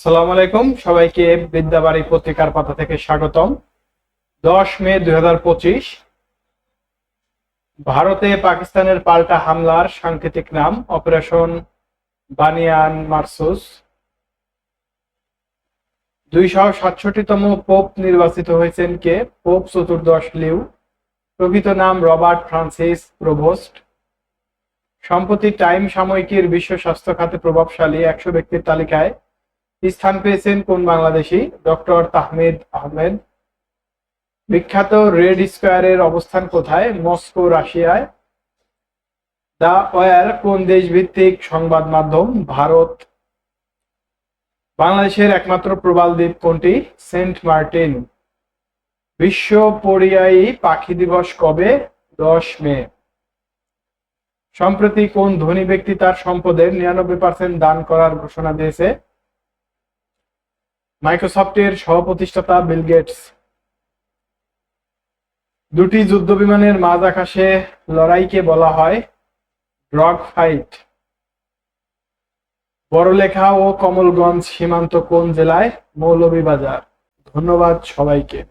আসসালামু আলাইকুম। সবাইকে বিদ্যাবাড়ি পত্রিকার পাতা থেকে স্বাগতম। দশ মে দু হাজার পঁচিশ, ভারতে পাকিস্তানের পাল্টা হামলার সাংকেতিক নাম অপারেশন বানিয়ান মার্সুস। দুইশো সাতষট্টিতম পোপ নির্বাচিত হয়েছেন কে? পোপ চতুর্দশ লিউ। প্রকৃত নাম রবার্ট ফ্রান্সিস প্রভোস্ট। সম্প্রতি টাইম সাময়িকীর বিশ্ব স্বাস্থ্য খাতে প্রভাবশালী একশো ব্যক্তির তালিকায় স্থান পেয়েছেন কোন বাংলাদেশি? ডক্টর তাহমেদ আহমেদ। বিখ্যাত রেড স্কোয়ারের অবস্থান কোথায়? মস্কো, রাশিয়ায়। দা ওয়ার, কোন দেশ ভিত্তিক সংবাদ মাধ্যম? ভারত। বাংলাদেশের একমাত্র প্রবাল দ্বীপ কোনটি? Saint Martin. বিশ্ব পরিযায়ী পাখি দিবস কবে? দশ মে। সম্প্রতি কোন ধনী ব্যক্তি তার সম্পদের নিরানব্বই পার্সেন্ট দান করার ঘোষণা দিয়েছে? মাইক্রোসফটের সহ-প্রতিষ্ঠাতা বিল গেটস। দুটি যুদ্ধ বিমানের মাঝ আকাশে লড়াইকে বলা হয় ড্রগ ফাইট। বড়লেখা ও কমলগঞ্জ সীমান্ত কোন জেলায় মৌলভীবাজার? ধন্যবাদ সবাইকে।